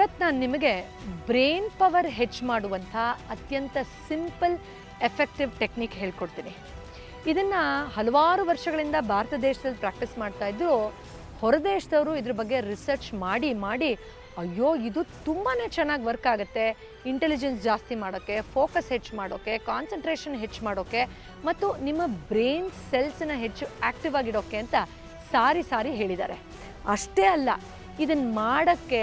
ಇವತ್ತು ನಾನು ನಿಮಗೆ ಬ್ರೈನ್ ಪವರ್ ಹೆಚ್ಚು ಮಾಡುವಂಥ ಅತ್ಯಂತ ಸಿಂಪಲ್, ಎಫೆಕ್ಟಿವ್ ಟೆಕ್ನಿಕ್ ಹೇಳ್ಕೊಡ್ತೀನಿ. ಇದನ್ನು ಹಲವಾರು ವರ್ಷಗಳಿಂದ ಭಾರತ ದೇಶದಲ್ಲಿ ಪ್ರಾಕ್ಟೀಸ್ ಮಾಡ್ತಾ ಹೊರ ಹೊರದೇಶದವರು ಇದ್ರ ಬಗ್ಗೆ ರಿಸರ್ಚ್ ಮಾಡಿ ಮಾಡಿ, ಅಯ್ಯೋ, ಇದು ತುಂಬಾ ಚೆನ್ನಾಗಿ ವರ್ಕ್ ಆಗುತ್ತೆ. ಇಂಟೆಲಿಜೆನ್ಸ್ ಜಾಸ್ತಿ ಮಾಡೋಕ್ಕೆ ಫೋಕಸ್ ಹೆಚ್ಚು ಮಾಡೋಕ್ಕೆ ಕಾನ್ಸಂಟ್ರೇಷನ್ ಹೆಚ್ಚು ಮಾಡೋಕ್ಕೆ ಮತ್ತು ನಿಮ್ಮ ಬ್ರೈನ್ ಸೆಲ್ಸನ್ನು ಹೆಚ್ಚು ಆ್ಯಕ್ಟಿವ್ ಆಗಿಡೋಕ್ಕೆ ಅಂತ ಸಾರಿ ಸಾರಿ ಹೇಳಿದ್ದಾರೆ. ಅಷ್ಟೇ ಅಲ್ಲ ಇದನ್ನು ಮಾಡೋಕ್ಕೆ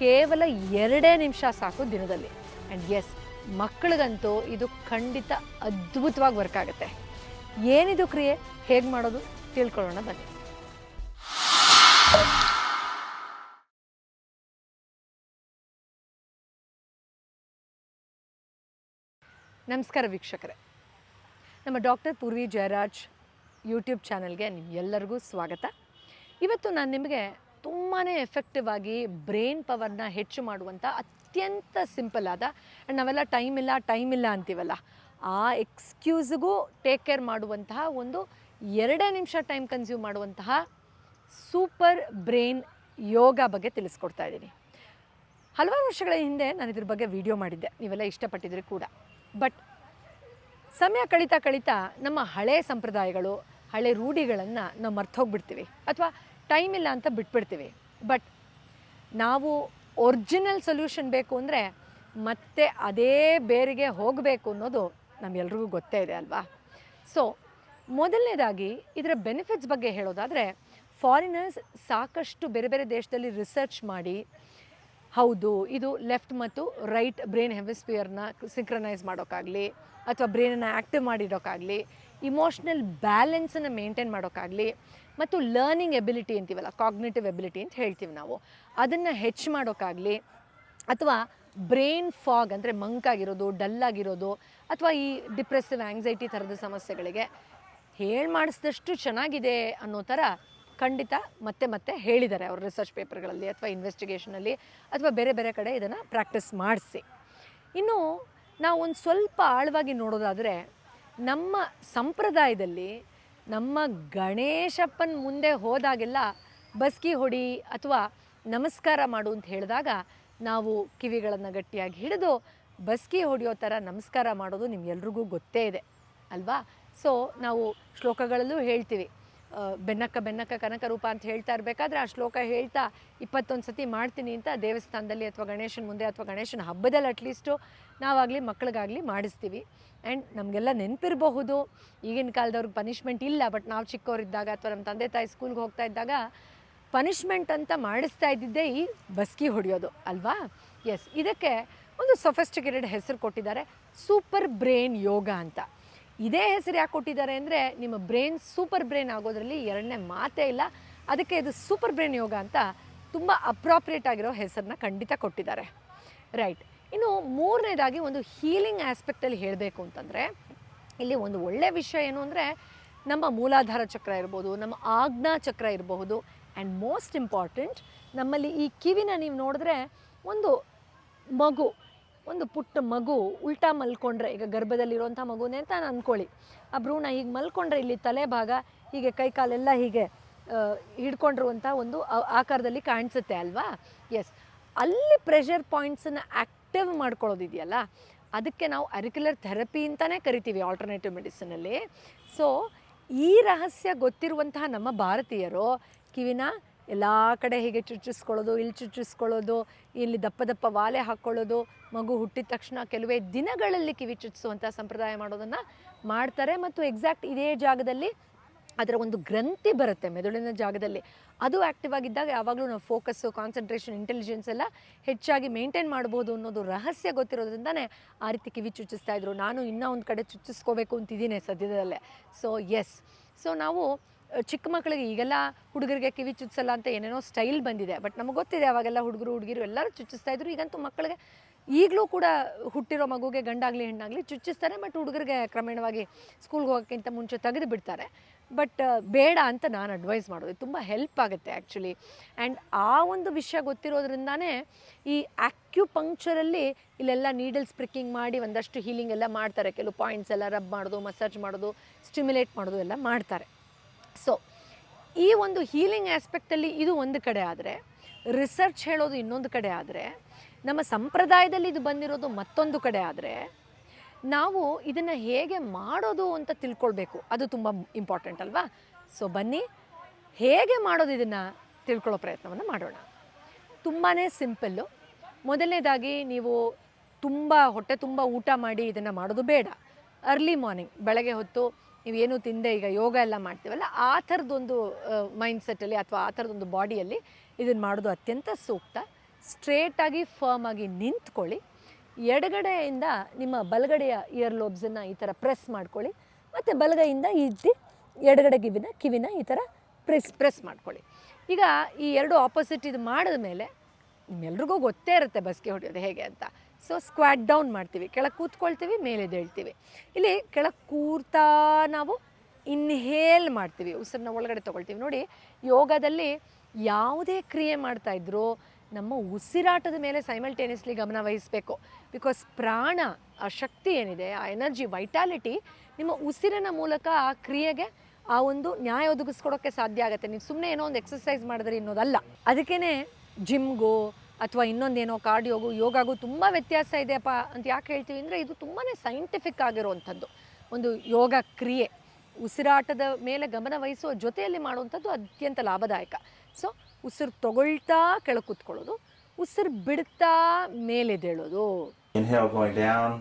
ಕೇವಲ ಎರಡೇ ನಿಮಿಷ ಸಾಕು ದಿನದಲ್ಲಿ. ಆ್ಯಂಡ್ ಎಸ್ ಮಕ್ಕಳಿಗಂತೂ ಇದು ಖಂಡಿತ ಅದ್ಭುತವಾಗಿ ವರ್ಕ್ ಆಗುತ್ತೆ. ಏನಿದು ಕ್ರಿಯೆ? ಹೇಗೆ ಮಾಡೋದು? ತಿಳ್ಕೊಳ್ಳೋಣ ಬನ್ನಿ. ನಮಸ್ಕಾರ ವೀಕ್ಷಕರೇ. ನಮ್ಮ ಡಾಕ್ಟರ್ ಪೂರ್ವಿ ಜಯರಾಜ್ ಯೂಟ್ಯೂಬ್ ಚಾನಲ್ಗೆ ನಿಮ್ಗೆಲ್ಲರಿಗೂ ಸ್ವಾಗತ. ಇವತ್ತು ನಾನು ನಿಮಗೆ ತುಂಬಾ ಎಫೆಕ್ಟಿವ್ ಆಗಿ ಬ್ರೈನ್ ಪವರ್ನ ಹೆಚ್ಚು ಮಾಡುವಂಥ ಅತ್ಯಂತ ಸಿಂಪಲ್ ಆದ ಆ್ಯಂಡ್ ನಾವೆಲ್ಲ ಟೈಮ್ ಇಲ್ಲ ಟೈಮ್ ಇಲ್ಲ ಅಂತೀವಲ್ಲ, ಆ ಎಕ್ಸ್ಕ್ಯೂಸ್ಗೂ ಟೇಕ್ ಕೇರ್ ಮಾಡುವಂತಹ ಒಂದು ಎರಡೇ ನಿಮಿಷ ಟೈಮ್ ಕನ್ಸ್ಯೂಮ್ ಮಾಡುವಂತಹ ಸೂಪರ್ ಬ್ರೈನ್ ಯೋಗ ಬಗ್ಗೆ ತಿಳಿಸ್ಕೊಡ್ತಾ ಇದ್ದೀನಿ. ಹಲವಾರು ವರ್ಷಗಳ ಹಿಂದೆ ನಾನು ಇದ್ರ ಬಗ್ಗೆ ವಿಡಿಯೋ ಮಾಡಿದ್ದೆ, ನೀವೆಲ್ಲ ಇಷ್ಟಪಟ್ಟಿದ್ರೆ ಕೂಡ. ಬಟ್ ಸಮಯ ಕಳೀತಾ ಕಳೀತಾ ನಮ್ಮ ಹಳೆ ಸಂಪ್ರದಾಯಗಳು, ಹಳೆ ರೂಢಿಗಳನ್ನು ನಾವು ಮರ್ತೋಗ್ಬಿಡ್ತೀವಿ ಅಥವಾ ಟೈಮ್ ಇಲ್ಲ ಅಂತ ಬಿಟ್ಬಿಡ್ತೀವಿ. ಬಟ್ ನಾವು ಒರಿಜಿನಲ್ ಸೊಲ್ಯೂಷನ್ ಬೇಕು ಅಂದರೆ ಮತ್ತೆ ಅದೇ ಬೇರಿಗೆ ಹೋಗಬೇಕು ಅನ್ನೋದು ನಮಗೆಲ್ರಿಗೂ ಗೊತ್ತೇ ಇದೆ ಅಲ್ವಾ? ಸೊ ಮೊದಲನೇದಾಗಿ ಇದರ ಬೆನಿಫಿಟ್ಸ್ ಬಗ್ಗೆ ಹೇಳೋದಾದರೆ ಫಾರಿನರ್ಸ್ ಸಾಕಷ್ಟು ಬೇರೆ ಬೇರೆ ದೇಶದಲ್ಲಿ ರಿಸರ್ಚ್ ಮಾಡಿ, ಹೌದು, ಇದು ಲೆಫ್ಟ್ ಮತ್ತು ರೈಟ್ ಬ್ರೈನ್ ಹೆಮಿಸ್ಪಿಯರ್ನ ಸಿಂಕ್ರನೈಸ್ ಮಾಡೋಕ್ಕಾಗಲಿ, ಅಥವಾ ಬ್ರೈನನ್ನು ಆ್ಯಕ್ಟಿವ್ ಮಾಡಿಡೋಕ್ಕಾಗಲಿ ಇಮೋಷ್ನಲ್ ಬ್ಯಾಲೆನ್ಸನ್ನು ಮೇಂಟೈನ್ ಮಾಡೋಕ್ಕಾಗಲಿ ಮತ್ತು ಲರ್ನಿಂಗ್ ಎಬಿಲಿಟಿ ಅಂತೀವಲ್ಲ ಕಾಗ್ನೇಟಿವ್ ಎಬಿಲಿಟಿ ಅಂತ ಹೇಳ್ತೀವಿ ನಾವು. ಅದನ್ನು ಹೆಚ್ಚು ಮಾಡೋಕ್ಕಾಗಲಿ ಅಥವಾ ಬ್ರೈನ್ ಫಾಗ್ ಅಂದರೆ ಮಂಕಾಗಿರೋದು ಡಲ್ಲಾಗಿರೋದು ಅಥವಾ ಈ ಡಿಪ್ರೆಸಿವ್ ಆ್ಯಂಗ್ಸೈಟಿ ಥರದ ಸಮಸ್ಯೆಗಳಿಗೆ ಹೇಳಿ ಮಾಡಿಸಿದಷ್ಟು ಚೆನ್ನಾಗಿದೆ ಅನ್ನೋ ಥರ ಖಂಡಿತ ಮತ್ತೆ ಮತ್ತೆ ಹೇಳಿದ್ದಾರೆ ಅವ್ರ ರಿಸರ್ಚ್ ಪೇಪರ್ಗಳಲ್ಲಿ ಅಥವಾ ಇನ್ವೆಸ್ಟಿಗೇಷನಲ್ಲಿ ಅಥವಾ ಬೇರೆ ಬೇರೆ ಕಡೆ ಇದನ್ನು ಪ್ರಾಕ್ಟೀಸ್ ಮಾಡಿಸಿ. ಇನ್ನು ನಾವು ಒಂದು ಸ್ವಲ್ಪ ಆಳವಾಗಿ ನೋಡೋದಾದರೆ ನಮ್ಮ ಸಂಪ್ರದಾಯದಲ್ಲಿ ನಮ್ಮ ಗಣೇಶಪ್ಪನ ಮುಂದೆ ಹೋದಾಗೆಲ್ಲ ಬಸ್ಕಿ ಹೊಡಿ ಅಥವಾ ನಮಸ್ಕಾರ ಮಾಡು ಅಂತ ಹೇಳಿದಾಗ ನಾವು ಕಿವಿಗಳನ್ನು ಗಟ್ಟಿಯಾಗಿ ಹಿಡಿದು ಬಸ್ಕಿ ಹೊಡೆಯೋ ಥರ ನಮಸ್ಕಾರ ಮಾಡೋದು ನಿಮ್ಗೆಲ್ರಿಗೂ ಗೊತ್ತೇ ಇದೆ, ಅಲ್ವಾ? ಸೊ ನಾವು ಶ್ಲೋಕಗಳಲ್ಲೂ ಹೇಳ್ತೀವಿ. ಬೆನ್ನಕ್ಕ ಬೆನ್ನಕ್ಕ ಕನಕ ರೂಪ ಅಂತ ಹೇಳ್ತಾ ಇರಬೇಕಾದ್ರೆ ಆ ಶ್ಲೋಕ ಹೇಳ್ತಾ ಇಪ್ಪತ್ತೊಂದು ಸತಿ ಮಾಡ್ತೀನಿ ಅಂತ ದೇವಸ್ಥಾನದಲ್ಲಿ ಅಥವಾ ಗಣೇಶನ ಮುಂದೆ ಅಥವಾ ಗಣೇಶನ ಹಬ್ಬದಲ್ಲಿ ಅಟ್ಲೀಸ್ಟು ನಾವಾಗಲಿ ಮಕ್ಕಳಿಗಾಗಲಿ ಮಾಡಿಸ್ತೀವಿ. ಆ್ಯಂಡ್ ನಮಗೆಲ್ಲ ನೆನಪಿರಬಹುದು. ಈಗಿನ ಕಾಲದವ್ರಿಗೆ ಪನಿಷ್ಮೆಂಟ್ ಇಲ್ಲ ಬಟ್ ನಾವು ಚಿಕ್ಕವರಿದ್ದಾಗ ಅಥವಾ ನಮ್ಮ ತಂದೆ ತಾಯಿ ಸ್ಕೂಲ್ಗೆ ಹೋಗ್ತಾ ಇದ್ದಾಗ ಪನಿಷ್ಮೆಂಟ್ ಅಂತ ಮಾಡಿಸ್ತಾ ಇದ್ದಿದ್ದೇ ಈ ಬಸ್ಕಿ ಹೊಡೆಯೋದು, ಅಲ್ವಾ? ಎಸ್ ಇದಕ್ಕೆ ಒಂದು ಸೊಫೆಸ್ಟಿಕೇಟೆಡ್ ಹೆಸರು ಕೊಟ್ಟಿದ್ದಾರೆ ಸೂಪರ್ ಬ್ರೈನ್ ಯೋಗ ಅಂತ. ಇದೇ ಹೆಸರು ಯಾಕೆ ಕೊಟ್ಟಿದ್ದಾರೆ ಅಂದರೆ, ನಿಮ್ಮ ಬ್ರೈನ್ ಸೂಪರ್ ಬ್ರೈನ್ ಆಗೋದ್ರಲ್ಲಿ ಎರಡನೇ ಮಾತೇ ಇಲ್ಲ. ಅದಕ್ಕೆ ಇದು ಸೂಪರ್ ಬ್ರೈನ್ ಯೋಗ ಅಂತ ತುಂಬ ಅಪ್ರಾಪ್ರಿಯೇಟ್ ಆಗಿರೋ ಹೆಸರನ್ನ ಖಂಡಿತ ಕೊಟ್ಟಿದ್ದಾರೆ. ರೈಟ್ ಇನ್ನು ಮೂರನೇದಾಗಿ ಒಂದು ಹೀಲಿಂಗ್ ಆಸ್ಪೆಕ್ಟಲ್ಲಿ ಹೇಳಬೇಕು ಅಂತಂದರೆ, ಇಲ್ಲಿ ಒಂದು ಒಳ್ಳೆಯ ವಿಷಯ ಏನು ಅಂದರೆ, ನಮ್ಮ ಮೂಲಾಧಾರ ಚಕ್ರ ಇರ್ಬೋದು, ನಮ್ಮ ಆಜ್ಞಾ ಚಕ್ರ ಇರಬಹುದು ಆ್ಯಂಡ್ ಮೋಸ್ಟ್ ಇಂಪಾರ್ಟೆಂಟ್ ನಮ್ಮಲ್ಲಿ ಈ ಕಿವಿನ ನೀವು ನೋಡಿದ್ರೆ ಒಂದು ಮಗು, ಒಂದು ಪುಟ್ಟ ಮಗು ಉಲ್ಟಾ ಮಲ್ಕೊಂಡ್ರೆ, ಈಗ ಗರ್ಭದಲ್ಲಿರುವಂಥ ಮಗುನೇ ಅಂತ ನಾನು ಅಂದ್ಕೊಳ್ಳಿ. ಆ ಭ್ರೂಣ ಹೀಗೆ ಮಲ್ಕೊಂಡ್ರೆ ಇಲ್ಲಿ ತಲೆ ಭಾಗ ಹೀಗೆ, ಕೈ ಕಾಲೆಲ್ಲ ಹೀಗೆ ಹಿಡ್ಕೊಂಡಿರುವಂಥ ಒಂದು ಆಕಾರದಲ್ಲಿ ಕಾಣಿಸುತ್ತೆ ಅಲ್ವಾ? ಎಸ್ ಅಲ್ಲಿ ಪ್ರೆಷರ್ ಪಾಯಿಂಟ್ಸನ್ನು ಆ್ಯಕ್ಟಿವ್ ಮಾಡ್ಕೊಳ್ಳೋದಿದೆಯಲ್ಲ, ಅದಕ್ಕೆ ನಾವು ಅರಿಕ್ಯುಲರ್ ಥೆರಪಿ ಅಂತಲೇ ಕರಿತೀವಿ ಆಲ್ಟರ್ನೇಟಿವ್ ಮೆಡಿಸಿನಲ್ಲಿ ಸೊ ಈ ರಹಸ್ಯ ಗೊತ್ತಿರುವಂತಹ ನಮ್ಮ ಭಾರತೀಯರು, ಕಿವಿನ ಎಲ್ಲ ಕಡೆ ಹೀಗೆ ಚುಚ್ಚಿಸ್ಕೊಳ್ಳೋದು, ಇಲ್ಲಿ ಚುಚ್ಚಿಸ್ಕೊಳ್ಳೋದು, ಇಲ್ಲಿ ದಪ್ಪ ದಪ್ಪ ವಾಲೆ ಹಾಕ್ಕೊಳ್ಳೋದು, ಮಗು ಹುಟ್ಟಿದ ತಕ್ಷಣ ಕೆಲವೇ ದಿನಗಳಲ್ಲಿ ಕಿವಿ ಚುಚ್ಚಿಸುವಂಥ ಸಂಪ್ರದಾಯ ಮಾಡೋದನ್ನು ಮಾಡ್ತಾರೆ. ಮತ್ತು ಎಕ್ಸಾಕ್ಟ್ ಇದೇ ಜಾಗದಲ್ಲಿ ಅದರ ಒಂದು ಗ್ರಂಥಿ ಬರುತ್ತೆ ಮೆದುಳಿನ ಜಾಗದಲ್ಲಿ. ಅದು ಆ್ಯಕ್ಟಿವ್ ಆಗಿದ್ದಾಗ ಯಾವಾಗಲೂ ನಾವು ಫೋಕಸ್ಸು ಕಾನ್ಸಂಟ್ರೇಷನ್ ಇಂಟೆಲಿಜೆನ್ಸ್ ಎಲ್ಲ ಹೆಚ್ಚಾಗಿ ಮೇಂಟೈನ್ ಮಾಡ್ಬೋದು ಅನ್ನೋದು ರಹಸ್ಯ ಗೊತ್ತಿರೋದ್ರಿಂದನೇ ಆ ರೀತಿ ಕಿವಿ ಚುಚ್ಚಿಸ್ತಾ ಇದ್ರು. ನಾನು ಇನ್ನೂ ಒಂದು ಕಡೆ ಚುಚ್ಚಿಸ್ಕೋಬೇಕು ಅಂತಿದ್ದೀನಿ ಸದ್ಯದಲ್ಲೇ. ಸೊ ಎಸ್ ಸೊ ನಾವು ಚಿಕ್ಕ ಮಕ್ಕಳಿಗೆ ಈಗೆಲ್ಲ ಹುಡುಗರಿಗೆ ಕಿವಿ ಚುಚ್ಚಿಸಲ್ಲ ಅಂತ ಏನೇನೋ ಸ್ಟೈಲ್ ಬಂದಿದೆ. ಬಟ್ ನಮಗೆ ಗೊತ್ತಿದೆ ಅವಾಗೆಲ್ಲ ಹುಡುಗರು, ಹುಡುಗಿರು ಎಲ್ಲರೂ ಚುಚ್ಚಿಸ್ತಾ ಇದ್ರು. ಈಗಂತೂ ಮಕ್ಕಳಿಗೆ ಈಗಲೂ ಕೂಡ ಹುಟ್ಟಿರೋ ಮಗುಗೆ ಗಂಡಾಗಲಿ, ಹೆಣ್ಣಾಗಲಿ ಚುಚ್ಚಿಸ್ತಾರೆ. ಬಟ್ ಹುಡುಗರಿಗೆ ಕ್ರಮೇಣವಾಗಿ ಸ್ಕೂಲ್ಗೆ ಹೋಗೋಕ್ಕಿಂತ ಮುಂಚೆ ತೆಗೆದು ಬಿಡ್ತಾರೆ. ಬಟ್ ಬೇಡ ಅಂತ ನಾನು ಅಡ್ವೈಸ್ ಮಾಡೋದು. ತುಂಬ ಹೆಲ್ಪ್ ಆಗುತ್ತೆ ಆ್ಯಕ್ಚುಲಿ ಆ್ಯಂಡ್ ಆ ಒಂದು ವಿಷಯ ಗೊತ್ತಿರೋದ್ರಿಂದಾನೇ ಈ ಆ್ಯಕ್ಯುಪಂಕ್ಚರಲ್ಲಿ ಇಲ್ಲೆಲ್ಲ ನೀಡಲ್ಸ್ ಪ್ರಿಕ್ಕಿಂಗ್ ಮಾಡಿ ಒಂದಷ್ಟು ಹೀಲಿಂಗ್ ಎಲ್ಲ ಮಾಡ್ತಾರೆ. ಕೆಲವು ಪಾಯಿಂಟ್ಸ್ ಎಲ್ಲ ರಬ್ ಮಾಡೋದು, ಮಸಾಜ್ ಮಾಡೋದು, ಸ್ಟಿಮ್ಯುಲೇಟ್ ಮಾಡೋದು ಎಲ್ಲ ಮಾಡ್ತಾರೆ. ಸೊ, ಈ ಒಂದು ಹೀಲಿಂಗ್ ಆಸ್ಪೆಕ್ಟಲ್ಲಿ ಇದು ಒಂದು ಕಡೆ ಆದರೆ, ರಿಸರ್ಚ್ ಹೇಳೋದು ಇನ್ನೊಂದು ಕಡೆ ಆದರೆ, ನಮ್ಮ ಸಂಪ್ರದಾಯದಲ್ಲಿ ಇದು ಬಂದಿರೋದು ಮತ್ತೊಂದು ಕಡೆ ಆದರೆ ನಾವು ಇದನ್ನು ಹೇಗೆ ಮಾಡೋದು ಅಂತ ತಿಳ್ಕೊಳ್ಬೇಕು. ಅದು ತುಂಬ ಇಂಪಾರ್ಟೆಂಟ್ ಅಲ್ವಾ? ಸೊ ಬನ್ನಿ. ಹೇಗೆ ಮಾಡೋದು ಇದನ್ನು ತಿಳ್ಕೊಳ್ಳೋ ಪ್ರಯತ್ನವನ್ನು ಮಾಡೋಣ. ತುಂಬಾ ಸಿಂಪಲ್ಲು ಮೊದಲನೇದಾಗಿ ನೀವು ತುಂಬ ಹೊಟ್ಟೆ ತುಂಬ ಊಟ ಮಾಡಿ ಇದನ್ನು ಮಾಡೋದು ಬೇಡ. ಅರ್ಲಿ ಮಾರ್ನಿಂಗ್ ಬೆಳಗ್ಗೆ ಹೊತ್ತು ನೀವೇನು ತಿಂದೆ ಈಗ ಯೋಗ ಎಲ್ಲ ಮಾಡ್ತೀವಲ್ಲ, ಆ ಥರದೊಂದು ಮೈಂಡ್ಸೆಟ್ಟಲ್ಲಿ ಅಥವಾ ಆ ಥರದೊಂದು ಬಾಡಿಯಲ್ಲಿ ಇದನ್ನು ಮಾಡೋದು ಅತ್ಯಂತ ಸೂಕ್ತ. ಸ್ಟ್ರೇಟಾಗಿ ಫರ್ಮ್ ಆಗಿ ನಿಂತ್ಕೊಳ್ಳಿ. ಎಡಗಡೆಯಿಂದ ನಿಮ್ಮ ಬಲಗಡೆಯ ಇಯರ್ ಲೋಬ್ಸನ್ನು ಈ ಥರ ಪ್ರೆಸ್ ಮಾಡ್ಕೊಳ್ಳಿ. ಮತ್ತು ಬಲಗೈಯಿಂದ ಈ ಎಡಗಡೆ ಕಿವಿನ ಕಿವಿನ ಈ ಥರ ಪ್ರೆಸ್ ಪ್ರೆಸ್ ಮಾಡ್ಕೊಳ್ಳಿ. ಈಗ ಈ ಎರಡು ಆಪೋಸಿಟ್ ಇದು ಮಾಡಿದ ಮೇಲೆ ನಿಮ್ಮೆಲ್ರಿಗೂ ಗೊತ್ತೇ ಇರುತ್ತೆ ಬಸ್ಗೆ ಹೊಡೆಯೋದು ಹೇಗೆ ಅಂತ. ಸೊ ಸ್ಕ್ವಾಟ್ ಡೌನ್ ಮಾಡ್ತೀವಿ. ಕೆಳಗೆ ಕೂತ್ಕೊಳ್ತೀವಿ, ಮೇಲೆ ಎದ್ದೇಳ್ತೀವಿ. ಇಲ್ಲಿ ಕೆಳಗೆ ಕೂರ್ತಾ ನಾವು ಇನ್ಹೇಲ್ ಮಾಡ್ತೀವಿ. ಉಸಿರನ್ನ ಒಳಗಡೆ ತೊಗೊಳ್ತೀವಿ. ನೋಡಿ, ಯೋಗದಲ್ಲಿ ಯಾವುದೇ ಕ್ರಿಯೆ ಮಾಡ್ತಾಯಿದ್ರು ನಮ್ಮ ಉಸಿರಾಟದ ಮೇಲೆ ಸೈಮಲ್ಟೇನಿಯಸ್ಲಿ ಗಮನ ವಹಿಸಬೇಕು. ಬಿಕಾಸ್ ಪ್ರಾಣ, ಆ ಶಕ್ತಿ ಏನಿದೆ, ಆ ಎನರ್ಜಿ ವೈಟಾಲಿಟಿ ನಿಮ್ಮ ಉಸಿರಿನ ಮೂಲಕ ಆ ಕ್ರಿಯೆಗೆ ಆ ಒಂದು ನ್ಯಾಯ ಒದಗಿಸ್ಕೊಡೋಕ್ಕೆ ಸಾಧ್ಯ ಆಗುತ್ತೆ. ನೀವು ಸುಮ್ಮನೆ ಏನೋ ಒಂದು ಎಕ್ಸಸೈಸ್ ಮಾಡಿದ್ರೆ ಅನ್ನೋದಲ್ಲ ಅದಕ್ಕೇ ಜಿಮ್ಗೋ ಅಥವಾ ಇನ್ನೊಂದೇನೋ ಕಾರ್ಡಿಯೋಗು ಯೋಗಾಗೂ ತುಂಬ ವ್ಯತ್ಯಾಸ ಇದೆಯಪ್ಪ ಅಂತ ಯಾಕೆ ಹೇಳ್ತೀವಿ ಅಂದರೆ ಇದು ತುಂಬಾ ಸೈಂಟಿಫಿಕ್ ಆಗಿರುವಂಥದ್ದು. ಒಂದು ಯೋಗ ಕ್ರಿಯೆ. ಉಸಿರಾಟದ ಮೇಲೆ ಗಮನ ವಹಿಸುವ ಜೊತೆಯಲ್ಲಿ ಮಾಡುವಂಥದ್ದು ಅತ್ಯಂತ ಲಾಭದಾಯಕ. ಸೊ ಉಸಿರು ತಗೊಳ್ತಾ ಕೆಳಗೆ ಕೂತ್ಕೊಳ್ಳೋದು ಉಸಿರು ಬಿಡ್ತಾ ಮೇಲೆದೇಳೋದು ಎದ್ದೇಳೋದು. Going down,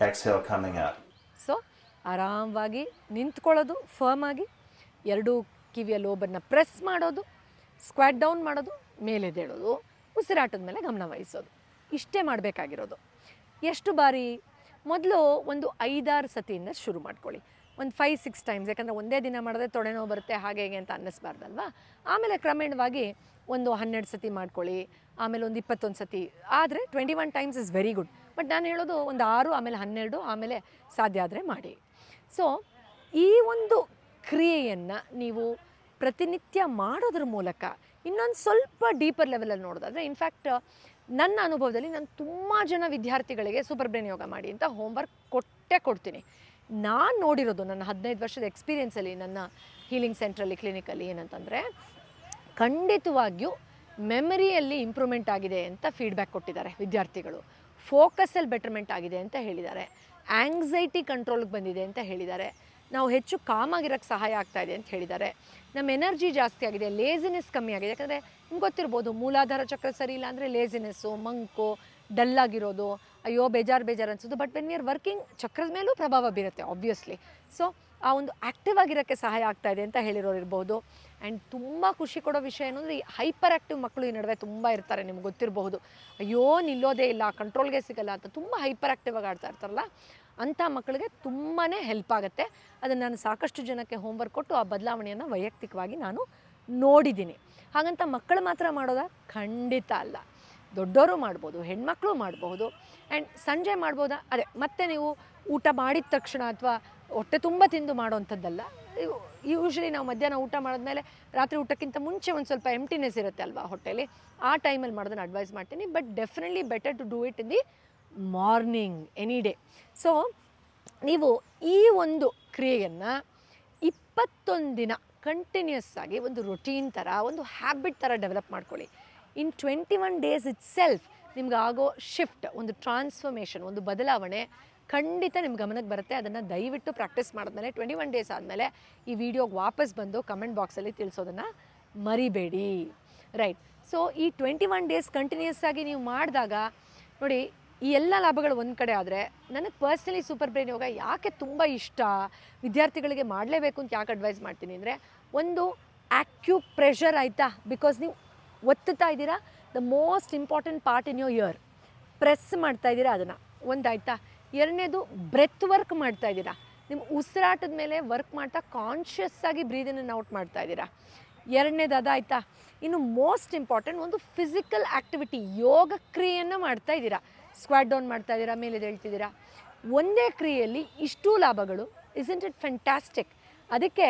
exhale coming up. So ಆರಾಮವಾಗಿ ನಿಂತ್ಕೊಳ್ಳೋದು ಫರ್ಮ್ ಆಗಿ. ಎರಡು ಕಿವಿಯ ಲೋಬನ್ನ ಪ್ರೆಸ್ ಮಾಡೋದು ಸ್ಕ್ವಾಟ್ ಡೌನ್ ಮಾಡೋದು ಮೇಲೆದೇಳೋದು ಉಸಿರಾಟದ ಮೇಲೆ ಗಮನ ವಹಿಸೋದು. ಇಷ್ಟೇ ಮಾಡಬೇಕಾಗಿರೋದು. ಎಷ್ಟು ಬಾರಿ? ಮೊದಲು ಒಂದು ಐದಾರು ಸತಿಯಿಂದ ಶುರು ಮಾಡ್ಕೊಳ್ಳಿ. ಒಂದು ಫೈವ್ ಸಿಕ್ಸ್ ಟೈಮ್ಸ್ ಯಾಕಂದರೆ ಒಂದೇ ದಿನ ಮಾಡಿದ್ರೆ ತೊಡೆನೋವು ಬರುತ್ತೆ, ಹಾಗೆ ಹೇಗೆ ಅಂತ ಅನ್ನಿಸ್ಬಾರ್ದಲ್ವಾ? ಆಮೇಲೆ ಕ್ರಮೇಣವಾಗಿ ಒಂದು ಹನ್ನೆರಡು ಸತಿ ಮಾಡ್ಕೊಳ್ಳಿ, ಆಮೇಲೆ ಒಂದು ಇಪ್ಪತ್ತೊಂದು ಸತಿ. ಆದರೆ twenty one times is very good but ನಾನು ಹೇಳೋದು ಒಂದು ಆರು, ಆಮೇಲೆ ಹನ್ನೆರಡು, ಆಮೇಲೆ ಸಾಧ್ಯ ಆದರೆ ಮಾಡಿ. ಸೊ ಈ ಒಂದು ಕ್ರಿಯೆಯನ್ನು ನೀವು ಪ್ರತಿನಿತ್ಯ ಮಾಡೋದ್ರ ಮೂಲಕ ಇನ್ನೊಂದು ಸ್ವಲ್ಪ ಡೀಪರ್ ಲೆವೆಲಲ್ಲಿ ನೋಡೋದಾದರೆ ಇನ್ಫ್ಯಾಕ್ಟ್ ನನ್ನ ಅನುಭವದಲ್ಲಿ ನಾನು ತುಂಬ ಜನ ವಿದ್ಯಾರ್ಥಿಗಳಿಗೆ ಸೂಪರ್ ಬ್ರೇನ್ ಯೋಗ ಮಾಡಿ ಅಂತ ಹೋಮ್ವರ್ಕ್ ಕೊಟ್ಟೇ ಕೊಡ್ತೀನಿ. ನಾನು ನೋಡಿರೋದು ನನ್ನ ಹದಿನೈದು ವರ್ಷದ ಎಕ್ಸ್ಪೀರಿಯೆನ್ಸಲ್ಲಿ ನನ್ನ ಹೀಲಿಂಗ್ ಸೆಂಟ್ರಲ್ಲಿ ಕ್ಲಿನಿಕಲ್ಲಿ ಏನಂತಂದರೆ, ಖಂಡಿತವಾಗಿಯೂ ಮೆಮರಿಯಲ್ಲಿ ಇಂಪ್ರೂವ್ಮೆಂಟ್ ಆಗಿದೆ ಅಂತ ಫೀಡ್ಬ್ಯಾಕ್ ಕೊಟ್ಟಿದ್ದಾರೆ ವಿದ್ಯಾರ್ಥಿಗಳು. ಫೋಕಸಲ್ಲಿ ಬೆಟರ್ಮೆಂಟ್ ಆಗಿದೆ ಅಂತ ಹೇಳಿದ್ದಾರೆ. ಆ್ಯಂಗ್ಸೈಟಿ ಕಂಟ್ರೋಲ್ಗೆ ಬಂದಿದೆ ಅಂತ ಹೇಳಿದ್ದಾರೆ. ನಾವು ಹೆಚ್ಚು ಕಾಮಾಗಿರೋಕ್ಕೆ ಸಹಾಯ ಆಗ್ತಾ ಇದೆ ಅಂತ ಹೇಳಿದ್ದಾರೆ. ನಮ್ಮ ಎನರ್ಜಿ ಜಾಸ್ತಿ ಆಗಿದೆ ಲೇಸಿನೆಸ್ ಕಮ್ಮಿ ಆಗಿದೆ. ಯಾಕಂದರೆ ನಿಮ್ಗೆ ಗೊತ್ತಿರ್ಬೋದು, ಮೂಲಾಧಾರ ಚಕ್ರ ಸರಿ ಇಲ್ಲ ಅಂದರೆ ಲೇಸಿನೆಸ್ಸು ಮಂಕು ಡಲ್ಲಾಗಿರೋದು ಅಯ್ಯೋ, ಬೇಜಾರು ಬೇಜಾರು ಅನಿಸೋದು but when we are working ಚಕ್ರದ ಮೇಲೂ ಪ್ರಭಾವ ಬೀರುತ್ತೆ ಆಬ್ವಿಯಸ್ಲಿ ಸೊ ಆ ಒಂದು ಆ್ಯಕ್ಟಿವ್ ಆಗಿರೋಕ್ಕೆ ಸಹಾಯ ಆಗ್ತಾ ಇದೆ ಅಂತ ಹೇಳಿರೋರು ಇರ್ಬೋದು. ಆ್ಯಂಡ್ ತುಂಬ ಖುಷಿ ಕೊಡೋ ವಿಷಯ ಏನು ಈ ಹೈಪರ್ ಆ್ಯಕ್ಟಿವ್ ಮಕ್ಕಳು ಈ ನಡುವೆ ತುಂಬ ಇರ್ತಾರೆ, ನಿಮ್ಗೆ ಗೊತ್ತಿರಬಹುದು. ಅಯ್ಯೋ, ನಿಲ್ಲೋದೇ ಇಲ್ಲ ಕಂಟ್ರೋಲ್ಗೆ ಸಿಗಲ್ಲ ಅಂತ ತುಂಬ ಹೈಪರ್ ಆ್ಯಕ್ಟಿವ್ ಆಗಿ ಆಡ್ತಾ ಇರ್ತಾರಲ್ಲ, ಅಂಥ ಮಕ್ಕಳಿಗೆ ತುಂಬಾ ಹೆಲ್ಪ್ ಆಗುತ್ತೆ. ಅದನ್ನು ನಾನು ಸಾಕಷ್ಟು ಜನಕ್ಕೆ ಹೋಮ್ವರ್ಕ್ ಕೊಟ್ಟು ಆ ಬದಲಾವಣೆಯನ್ನು ವೈಯಕ್ತಿಕವಾಗಿ ನಾನು ನೋಡಿದ್ದೀನಿ. ಹಾಗಂತ ಮಕ್ಕಳು ಮಾತ್ರ ಮಾಡೋದಾ? ಖಂಡಿತ ಅಲ್ಲ. ದೊಡ್ಡವರು ಮಾಡ್ಬೋದು, ಹೆಣ್ಮಕ್ಳು ಮಾಡಬಹುದು ಆ್ಯಂಡ್ ಸಂಜೆ ಮಾಡ್ಬೋದಾ? ಅದೇ, ಮತ್ತೆ ನೀವು ಊಟ ಮಾಡಿದ ತಕ್ಷಣ ಅಥವಾ ಹೊಟ್ಟೆ ತುಂಬ ತಿಂದು ಮಾಡೋವಂಥದ್ದಲ್ಲ ಯೂಶ್ವಲಿ ನಾವು ಮಧ್ಯಾಹ್ನ ಊಟ ಮಾಡಿದ್ಮೇಲೆ ರಾತ್ರಿ ಊಟಕ್ಕಿಂತ ಮುಂಚೆ ಒಂದು ಸ್ವಲ್ಪ ಎಂಟಿನೆಸ್ ಇರುತ್ತೆ ಅಲ್ವಾ ಹೊಟ್ಟೆಲಿ? ಆ ಟೈಮಲ್ಲಿ ಮಾಡೋದನ್ನು ಅಡ್ವೈಸ್ ಮಾಡ್ತೀನಿ but definitely better to do it in the morning any day so ನೀವು ಈ ಒಂದು ಕ್ರಿಯೆಯನ್ನು ಇಪ್ಪತ್ತೊಂದು ದಿನ ಕಂಟಿನ್ಯೂಸ್ ಆಗಿ ಒಂದು ರೊಟೀನ್ ಥರ, ಒಂದು ಹ್ಯಾಬಿಟ್ ಥರ ಡೆವಲಪ್ ಮಾಡ್ಕೊಳ್ಳಿ. In twenty one days itself ನಿಮ್ಗೆ ಆಗೋ ಶಿಫ್ಟ್ ಒಂದು ಟ್ರಾನ್ಸ್ಫರ್ಮೇಷನ್ ಒಂದು ಬದಲಾವಣೆ ಖಂಡಿತ ನಿಮ್ಮ ಗಮನಕ್ಕೆ ಬರುತ್ತೆ. ಅದನ್ನು ದಯವಿಟ್ಟು ಪ್ರಾಕ್ಟೀಸ್ ಮಾಡಿದ್ಮೇಲೆ ಟ್ವೆಂಟಿ ಒನ್ ಡೇಸ್ ಆದಮೇಲೆ ಈ ವಿಡಿಯೋಗೆ ವಾಪಸ್ ಬಂದು ಕಮೆಂಟ್ ಬಾಕ್ಸಲ್ಲಿ ತಿಳಿಸೋದನ್ನು ಮರಿಬೇಡಿ. ರೈಟ್ ಸೊ ಈ ಟ್ವೆಂಟಿ ಒನ್ ಡೇಸ್ ಕಂಟಿನ್ಯೂಸ್ ಆಗಿ ನೀವು ಮಾಡಿದಾಗ, ನೋಡಿ, ಈ ಎಲ್ಲ ಲಾಭಗಳು ಒಂದು ಕಡೆ ಆದರೆ ನನಗೆ ಪರ್ಸ್ನಲಿ ಸೂಪರ್ ಬ್ರೈನ್ ಯೋಗ ಯಾಕೆ ತುಂಬ ಇಷ್ಟ? ವಿದ್ಯಾರ್ಥಿಗಳಿಗೆ ಮಾಡಲೇಬೇಕು ಅಂತ ಯಾಕೆ ಅಡ್ವೈಸ್ ಮಾಡ್ತೀನಿ ಅಂದರೆ, ಒಂದು ಆ್ಯಕ್ಯೂ ಪ್ರೆಷರ್ ಆಯಿತಾ? ಬಿಕಾಸ್ ನೀವು ಒತ್ತುತ್ತಾ ಇದ್ದೀರಾ? The most important part in your ear press ಮಾಡ್ತಾ ಇದ್ದೀರಾ ಅದನ್ನು. ಒಂದಾಯ್ತಾ? ಎರಡನೇದು ಬ್ರೆತ್ ವರ್ಕ್ ಮಾಡ್ತಾ ಇದ್ದೀರಾ. ನಿಮ್ಮ ಉಸಿರಾಟದ ಮೇಲೆ ವರ್ಕ್ ಮಾಡ್ತಾ ಕಾನ್ಷಿಯಸ್ ಆಗಿ ಬ್ರೀದಿನ ಔಟ್ ಮಾಡ್ತಾ ಇದ್ದೀರಾ. ಎರಡನೇದು ಅದಾಯ್ತಾ? ಇನ್ನು ಮೋಸ್ಟ್ ಇಂಪಾರ್ಟೆಂಟ್ ಒಂದು ಫಿಸಿಕಲ್ ಆ್ಯಕ್ಟಿವಿಟಿ ಯೋಗ ಕ್ರಿಯೆಯನ್ನು ಮಾಡ್ತಾ ಇದ್ದೀರಾ. ಸ್ಕ್ವಾಡ್ ಡೌನ್ ಮಾಡ್ತಾ ಇದ್ದೀರಾ, ಮೇಲೆ ಹೇಳ್ತಿದ್ದೀರಾ ಒಂದೇ ಕ್ರಿಯೆಯಲ್ಲಿ ಇಷ್ಟು ಲಾಭಗಳು ಇಸಂಟ್ ಇಟ್ ಫ್ಯಾಂಟಾಸ್ಟಿಕ್ ಅದಕ್ಕೆ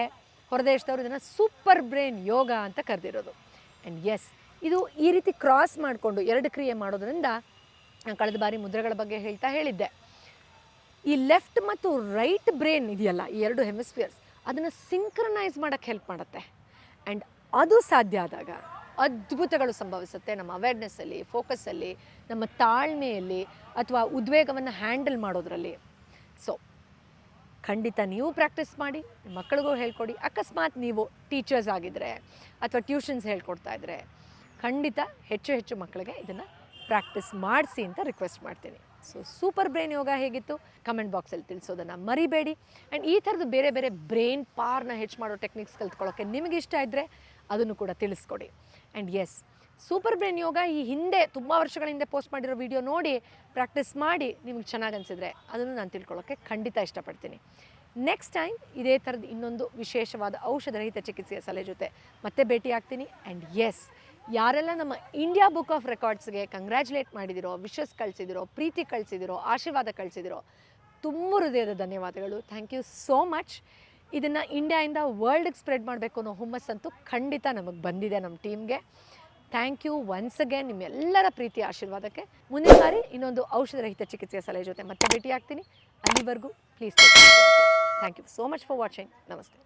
ಹೊರದೇಶದವರು ಇದನ್ನು ಸೂಪರ್ ಬ್ರೈನ್ ಯೋಗ ಅಂತ ಕರೆದಿರೋದು. ಆ್ಯಂಡ್ ಎಸ್ ಇದು ಈ ರೀತಿ ಕ್ರಾಸ್ ಮಾಡಿಕೊಂಡು ಎರಡು ಕ್ರಿಯೆ ಮಾಡೋದ್ರಿಂದ ನಾನು ಕಳೆದ ಬಾರಿ ಮುದ್ರೆಗಳ ಬಗ್ಗೆ ಹೇಳ್ತಾ ಹೇಳಿದ್ದೆ. ಈ ಲೆಫ್ಟ್ ಮತ್ತು ರೈಟ್ ಬ್ರೇನ್ ಇದೆಯಲ್ಲ, ಈ ಎರಡು ಹೆಮಿಸ್ಫಿಯರ್ಸ್ ಅದನ್ನು ಸಿಂಕ್ರನೈಸ್ ಮಾಡೋಕ್ಕೆ ಹೆಲ್ಪ್ ಮಾಡುತ್ತೆ. ಆ್ಯಂಡ್ ಅದು ಸಾಧ್ಯ ಆದಾಗ ಅದ್ಭುತಗಳು ಸಂಭವಿಸುತ್ತೆ. ನಮ್ಮ ಅವೇರ್ನೆಸ್ಸಲ್ಲಿ ಫೋಕಸ್ಸಲ್ಲಿ ನಮ್ಮ ತಾಳ್ಮೆಯಲ್ಲಿ ಅಥವಾ ಉದ್ವೇಗವನ್ನು ಹ್ಯಾಂಡಲ್ ಮಾಡೋದ್ರಲ್ಲಿ. ಸೊ ಖಂಡಿತ ನೀವು ಪ್ರಾಕ್ಟೀಸ್ ಮಾಡಿ ಮಕ್ಕಳಿಗೂ ಹೇಳ್ಕೊಡಿ. ಅಕಸ್ಮಾತ್ ನೀವು ಟೀಚರ್ಸ್ ಆಗಿದ್ದರೆ ಅಥವಾ ಟ್ಯೂಷನ್ಸ್ ಹೇಳ್ಕೊಡ್ತಾ ಇದ್ದರೆ ಖಂಡಿತ ಹೆಚ್ಚು ಹೆಚ್ಚು ಮಕ್ಕಳಿಗೆ ಇದನ್ನು ಪ್ರಾಕ್ಟೀಸ್ ಮಾಡಿಸಿ ಅಂತ ರಿಕ್ವೆಸ್ಟ್ ಮಾಡ್ತೀನಿ. ಸೊ ಸೂಪರ್ ಬ್ರೈನ್ ಯೋಗ ಹೇಗಿತ್ತು? ಕಮೆಂಟ್ ಬಾಕ್ಸಲ್ಲಿ ತಿಳಿಸೋದನ್ನು ಮರಿಬೇಡಿ. ಆ್ಯಂಡ್ ಈ ಥರದ್ದು ಬೇರೆ ಬೇರೆ ಬ್ರೈನ್ ಪಾರ್ನ ಹೆಚ್ಚು ಮಾಡೋ ಟೆಕ್ನಿಕ್ಸ್ ಕಲ್ತ್ಕೊಳ್ಳೋಕ್ಕೆ ನಿಮಗೆ ಇಷ್ಟ ಇದ್ದರೆ ಅದನ್ನು ಕೂಡ ತಿಳಿಸ್ಕೊಡಿ. And yes super brain yoga ಈ ಹಿಂದೆ ತುಂಬ ವರ್ಷಗಳ ಹಿಂದೆ ಪೋಸ್ಟ್ ಮಾಡಿರೋ ವಿಡಿಯೋ ನೋಡಿ ಪ್ರಾಕ್ಟೀಸ್ ಮಾಡಿ ನಿಮಗೆ ಚೆನ್ನಾಗಿ ಅನಿಸಿದ್ರೆ ಅದನ್ನು ನಾನು ತಿಳ್ಕೊಳ್ಳೋಕ್ಕೆ ಖಂಡಿತ ಇಷ್ಟಪಡ್ತೀನಿ. ನೆಕ್ಸ್ಟ್ ಟೈಮ್ ಇದೇ ಥರದ ಇನ್ನೊಂದು ವಿಶೇಷವಾದ ಔಷಧರಹಿತ ಚಿಕಿತ್ಸೆಯ ಸಲಹೆ ಜೊತೆ ಮತ್ತೆ ಭೇಟಿ ಆಗ್ತೀನಿ ಆ್ಯಂಡ್ ಎಸ್ ಯಾರೆಲ್ಲ ನಮ್ಮ ಇಂಡಿಯಾ ಬುಕ್ ಆಫ್ ರೆಕಾರ್ಡ್ಸ್ಗೆ ಕಂಗ್ರ್ಯಾಚುಲೇಟ್ ಮಾಡಿದಿರೋ ವಿಶಸ್ ಕಳಿಸಿದಿರೋ, ಪ್ರೀತಿ ಕಳಿಸಿದಿರೋ, ಆಶೀರ್ವಾದ ಕಳಿಸಿದಿರೋ, ತುಂಬ ಹೃದಯದ ಧನ್ಯವಾದಗಳು. ಥ್ಯಾಂಕ್ ಯು ಸೋ ಮಚ್ ಇದನ್ನು ಇಂಡಿಯಾಯಿಂದ ವರ್ಲ್ಡ್ಗೆ ಸ್ಪ್ರೆಡ್ ಮಾಡಬೇಕು ಅನ್ನೋ ಹುಮ್ಮಸ್ಸಂತೂ ಖಂಡಿತ ನಮಗೆ ಬಂದಿದೆ ನಮ್ಮ ಟೀಮ್ಗೆ ಥ್ಯಾಂಕ್ ಯು ಒನ್ಸ್ ಅಗೇನ್ ನಿಮ್ಮೆಲ್ಲರ ಪ್ರೀತಿ ಆಶೀರ್ವಾದಕ್ಕೆ. ಮುಂದಿನ ಬಾರಿ ಇನ್ನೊಂದು ಔಷಧರಹಿತ ಚಿಕಿತ್ಸೆಯ ಸಲಹೆ ಜೊತೆ ಮತ್ತೆ ಭೇಟಿ ಆಗ್ತೀನಿ. ಅಲ್ಲಿವರೆಗೂ please thank you so much for watching ನಮಸ್ತೆ.